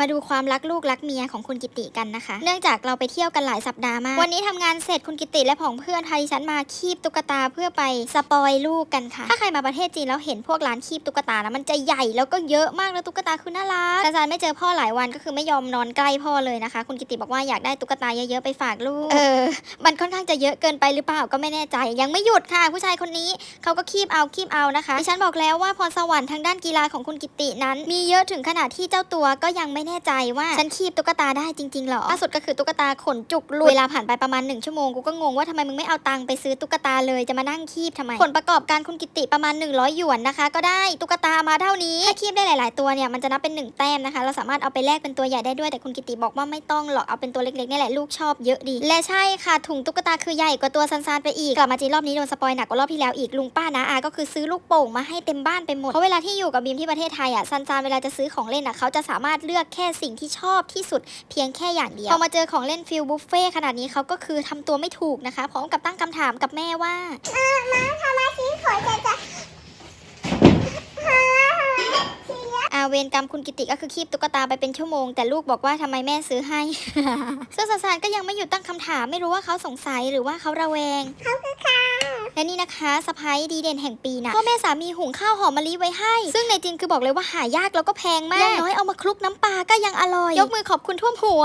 มาดูความรักลูกรักเมียของคุณกิติกันนะคะ เนื่องจากเราไปเที่ยวกันหลายสัปดาห์มาก วันนี้ทำงานเสร็จคุณกิติและผองเพื่อนพาดิฉันมาคีบตุ๊กตาเพื่อไปสปอยลูกกันค่ะ ถ้าใครมาประเทศจีนแล้วเห็นพวกร้านคีบตุ๊กตานะมันจะใหญ่แล้วก็เยอะมากแล้วตุ๊กตาคือน่ารักซาซานไม่เจอพ่อหลายวันก็คือไม่ยอมนอนใกล้พ่อเลยนะคะ คุณกิติบอกว่าอยากได้ตุ๊กตาเยอะๆไปฝากลูก เออ มันค่อนข้างจะเยอะเกินไปหรือเปล่าก็ไม่แน่ใจ ยังไม่หยุดค่ะ ผู้ชายคนนี้เขาก็คีบเอาคีบเอานะคะดิฉันบอกแล้วว่าพรสวรรค์ทางด้านกีฬาของคุณกิตินั้น มีเยอะถึงขนาดที่เจ้าตัวก็ยังไม่แน่ใจว่าฉันคีบตุ๊กตาได้จริงๆหรอล่าสุดก็คือตุ๊กตาขนจุกหลุดเวลาผ่านไปประมาณหนึ่งชั่วโมงกูก็งงว่าทำไมมึงไม่เอาตังค์ไปซื้อตุ๊กตาเลยจะมานั่งคีบทำไม ผลประกอบการคุณกิติประมาณ 100 หยวนนะคะ ก็ได้ตุ๊กตามาเท่านี้ถ้าคีบได้หลาย ๆ ตัวเนี่ยมันจะนับเป็นหนึ่งแต้มนะคะ เราสามารถเอาไปแลกเป็นตัวใหญ่ได้ด้วยแต่คุณกิติบอกว่าไม่ต้องหรอกเอาเป็นตัวเล็กๆนี่แหละลูกชอบเยอะดี และใช่ค่ะถุงตุ๊กตาคือใหญ่กว่าตัวซันซานไปอีกกลับมาจีนรอบนี้โดนสปอยหนักกว่ารอบที่แล้วอีกลุงป้านาอาก็คือซื้อลูกโป่งมาให้เต็มบ้านไปหมดเพราะเวลาที่อยู่กับบีมที่ประเทศไทยอะซันซานเวลาจะซื้อของเล่นอะเขาจะสามารถเลือกแค่สิ่งที่ชอบที่สุดเพียงแค่อย่างเดียว พอมาเจอของเล่นฟิลบุฟเฟ่ขนาดนี้เขาก็คือทำตัวไม่ถูกนะคะ พร้อมกับตั้งคำถามกับแม่ว่าอาเวรกรรมคุณกิติก็คือคีบตุ๊กตาไปเป็นชั่วโมง แต่ลูกบอกว่าทำไมแม่ซื้อให้ซึ่งสสารก็ยังไม่หยุดตั้งคำถามไม่รู้ว่าเขาสงสัยหรือว่าเขาระแวงเขาคือค่ะ และนี่นะคะสะพ้ายดีเด่นแห่งปีนะพ่อแม่สามีหุงข้าวหอมมะลิไว้ให้ ซึ่งในจีนคือบอกเลยว่าหายากแล้วก็แพงมากอย่างน้อยเอามาคลุกน้ำปลาก็ยังอร่อย ยกมือขอบคุณท่วมหัว